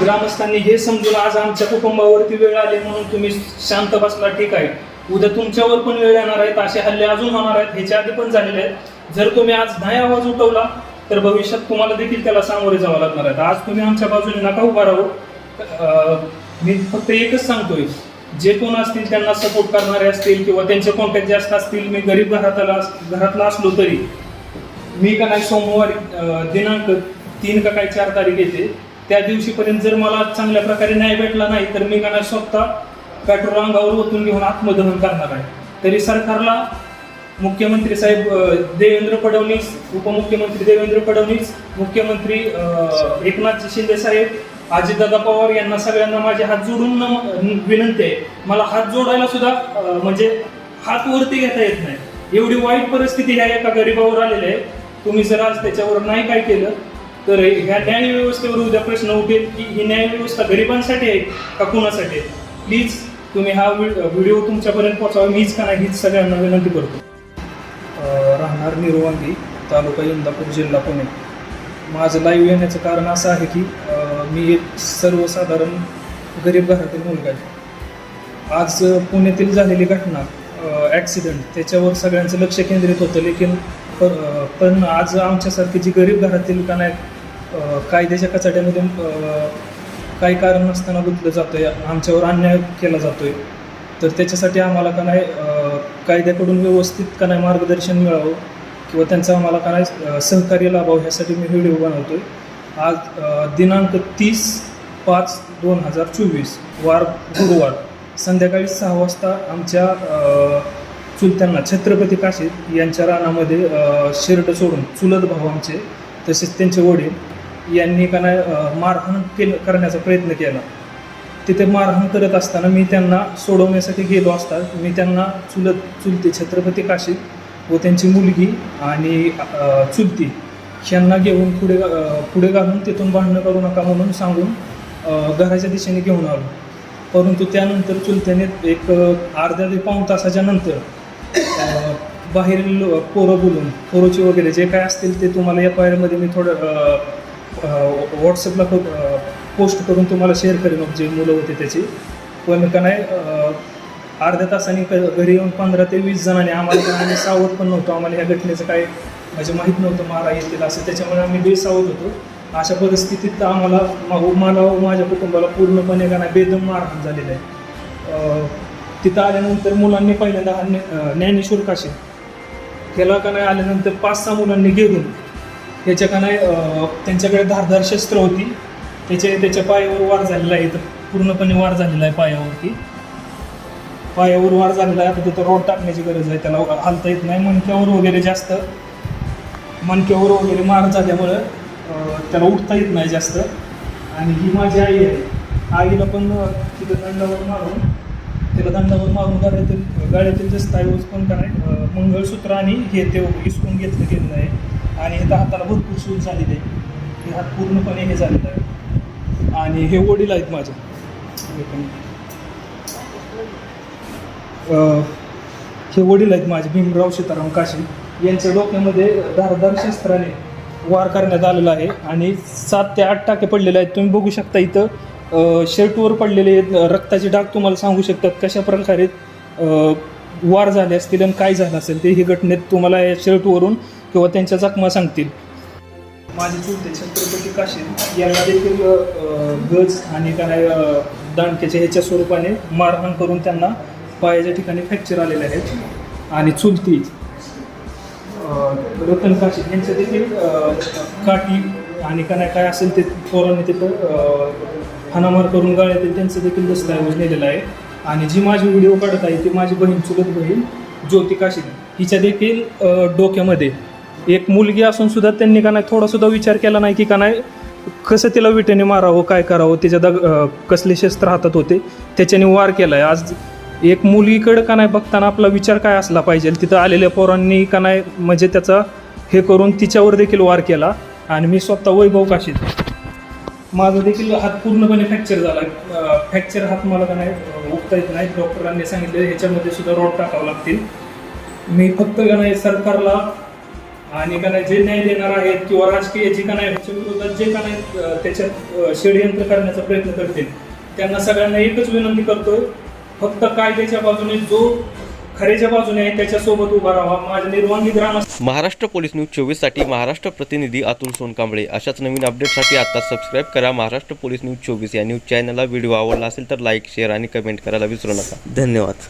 ग्रामस्थांनी हे समजून आज आमच्या कुटुंबावरती वेळ आली म्हणून तुम्ही शांत बसला ठीक आहे. उद्या तुमच्यावर पण वेळ येणार आहेत असे हल्ले अजून होणार आहेत ह्याच्या आधी पण झालेले आहेत. जर तुम्ही आज नाही आवाज उठवला तर भविष्यात तुम्हाला देखील त्याला सामोरे जावं लागणार आहे आज तुम्ही आमच्या बाजूने नका उभा राहू. मी फक्त एकच सांगतोय जे कोण असतील त्यांना सपोर्ट करणारे असतील किंवा त्यांचे कॉन्टॅक्ट जास्त असतील मी गरीब घरातला घरातला असलो तरी मी का नाही सोमवारी दिनांक तीन का काही चार तारीख येते त्या दिवशीपर्यंत जर मला चांगल्या प्रकारे न्याय भेटला नाही तर मी का स्वतः पेट्रोल अंगावर ओतून घेऊन आत्मदहन करणार आहे. तरी सरकारला मुख्यमंत्री साहेब देवेंद्र फडणवीस उपमुख्यमंत्री देवेंद्र फडणवीस मुख्यमंत्री एकनाथ शिंदे साहेब अजितदादा पवार यांना सगळ्यांना माझे हात जोडून विनंती आहे. मला हात जोडायला सुद्धा म्हणजे हात वरती घेता येत नाही. एवढी वाईट परिस्थिती ह्या एका गरीबावर आलेली आहे. तुम्ही जर आज त्याच्यावर नाही काय केलं तर ह्या न्याय व्यवस्थेवर उद्या प्रश्न उठेल की ही न्याय व्यवस्था गरिबांसाठी आहे का कुणासाठी आहे? प्लीज तुम्ही हा व्हिडिओ तुमच्यापर्यंत पोहोचावा मीच का नाही हीच सगळ्यांना विनंती करतो. राहणार निरुवांगी तालुका इंदापूर जिल्हा पुणे. माझं लाईव्ह येण्याचं कारण असं आहे की मी एक सर्वसाधारण गरीब घरातील मुलगा आहे. आज पुण्यातील झालेली घटना ॲक्सिडेंट त्याच्यावर सगळ्यांचं लक्ष केंद्रित होतं लेकिन पर- पण आज आमच्यासारखी जी गरीब घरातील का नाही कायद्याच्या कचाट्यामधून काही कारण नसताना गुंतलं आहे आमच्यावर अन्याय केला जातो आहे तर त्याच्यासाठी आम्हाला का नाही कायद्याकडून व्यवस्थित का नाही मार्गदर्शन मिळावं किंवा त्यांचं आम्हाला का नाही सहकार्य लाभावं ह्यासाठी मी व्हिडिओ बनवतो आहे आज दिनांक तीस पाच दोन हजार चोवीस वार गुरुवार संध्याकाळी सहा वाजता आमच्या चुलत्यांना छत्रपती काशीद यांच्या रानामध्ये अं, सोडून चुलत भाऊ आमचे तसेच त्यांचे वडील यांनी का नाही मारहाण केलं करण्याचा प्रयत्न केला. तिथे मारहाण करत असताना मी त्यांना सोडवण्यासाठी गेलो असता मी त्यांना चुलत चुलते छत्रपती काशी व त्यांची मुलगी आणि चुलती यांना घेऊन पुढे पुढे घालून तिथून भांडणं करू नका म्हणून सांगून घराच्या दिशेने घेऊन आलो. परंतु त्यानंतर चुलत्याने एक अर्ध्या ते पाऊण तासाच्या नंतर बाहेरील पोरं बोलून पोरोची वगैरे जे काय असतील ते तुम्हाला एफ आय आरमध्ये मी थोडं व्हॉट्सअपला खूप पोस्ट करून तुम्हाला शेअर करेन जे मुलं होते त्याची. पण का नाही अर्ध्या तासाने क- घरी येऊन पंधरा ते वीस जणांनी आम्हाला आम्ही सावध पण नव्हतो. आम्हाला ह्या घटनेचं काय म्हणजे माहीत नव्हतं मारा येतील असं. त्याच्यामुळे आम्ही बेसावध होतो. अशा परिस्थितीत आम्हाला मला व माझ्या कुटुंबाला पूर्णपणे का नाही बेदम मारहाण झालेलं आहे. तिथं आल्यानंतर मुलांनी पहिल्यांदा ज्ञानेश्वर काशी त्याला का नाही आल्यानंतर पाच सहा मुलांनी घेऊन त्याच्या का नाही त्यांच्याकडे धारधार शस्त्र होती. त्याचे त्याच्या पायावर वार झालेला आहे. तर पूर्णपणे वार झालेला आहे पायावरती. पायावर वार झालेला आहे. आता तिथं रोड टाकण्याची गरज आहे. त्याला हालता येत नाही. मणक्यावर वगैरे जास्त. मणक्यावर वगैरे मार झाल्यामुळं त्याला उठता येत नाही जास्त. आणि ही माझी आई आहे. आईला पण तिथं दंडावर मारून त्याला दंडावर मारून गाड्यातील गाड्यातील दस्तावेज पण काय मंगळसूत्र आणि हे ते इसकून घेतलं गेलं आहे. आणि इथं हाताला भरपूर सूज झालेली आहे. हे हात पूर्णपणे हे झालेलं आहे. आणि हे वडील आहेत माझे. हे वडील आहेत माझे भीमराव सीताराम काशी. यांच्या डोक्यामध्ये धारदार शस्त्राने वार करण्यात आलेला आहे. आणि सात ते आठ टाके पडलेले आहेत. तुम्ही बघू शकता इथं शर्टवर पडलेले आहेत, रक्ताचे डाग तुम्हाला सांगू शकतात कशा प्रकारे वार झाले असतील आणि काय झालं असेल ते ही घटनेत तुम्हाला या शर्टवरून किंवा त्यांच्या जखमा सांगतील. माझे चुलते छत्रपती काशीद यांना देखील गज आणि काय दांडक्याच्या ह्याच्या स्वरूपाने मारहाण करून त्यांना पायाच्या ठिकाणी फ्रॅक्चर आलेले आहेत. आणि चुलती रतन काशी यांच्या देखील काठी आणि काय काय असेल ते पोरांनी तिथं अ, हाणामार करून गाळ्यातील त्यांचं देखील दस्तऐवज नेलेला आहे. आणि जी माझी व्हिडिओ काढत आहे ती माझी बहीण चुलत बहीण ज्योती काशी हिच्या देखील डोक्यामध्ये एक मुलगी असून सुद्धा त्यांनी का नाही थोडा सुद्धा विचार केला नाही की का नाही कसं तिला विटेने मारावं काय करावं त्याच्या दग कसले शस्त्र हातात होते त्याच्याने वार केला आहे आज एक मुलीकडं का नाही बघताना आपला विचार काय असला पाहिजे तिथं आलेल्या पोरांनी का नाही म्हणजे त्याचा हे करून तिच्यावर देखील वार केला आणि मी स्वतः वैभव काशीत. माझा देखील हात पूर्णपणे फ्रॅक्चर झाला. फ्रॅक्चर हात मला का नाही उठता येत नाही डॉक्टरांनी सांगितलं ह्याच्यामध्ये सुद्धा रोड टाकावं लागतील. मी फक्त का नाही सरकारला आणि का नाही जे न्याय देणार आहेत किंवा राजकीय जे का नाही ह्याच्या विरोधात जे का नाही त्याच्यात षडयंत्र करण्याचा प्रयत्न करतील. त्यांना सगळ्यांना एकच विनंती करतोय फक्त कायद्याच्या बाजूने जो खऱ्याच्या बाजूने आहे त्याच्यासोबत उभा राहा. माझ्या निर्वांगी ग्रामस्थ महाराष्ट्र पोलीस न्यूज चोवीससाठी महाराष्ट्र प्रतिनिधी अतुल सोनकांबळे. अशाच नवीन अपडेटसाठी आता सबस्क्राईब करा महाराष्ट्र पोलीस न्यूज चोवीस या न्यूज चॅनलला व्हिडिओ आवडला असेल तर लाईक शेअर आणि कमेंट करायला विसरू नका. धन्यवाद.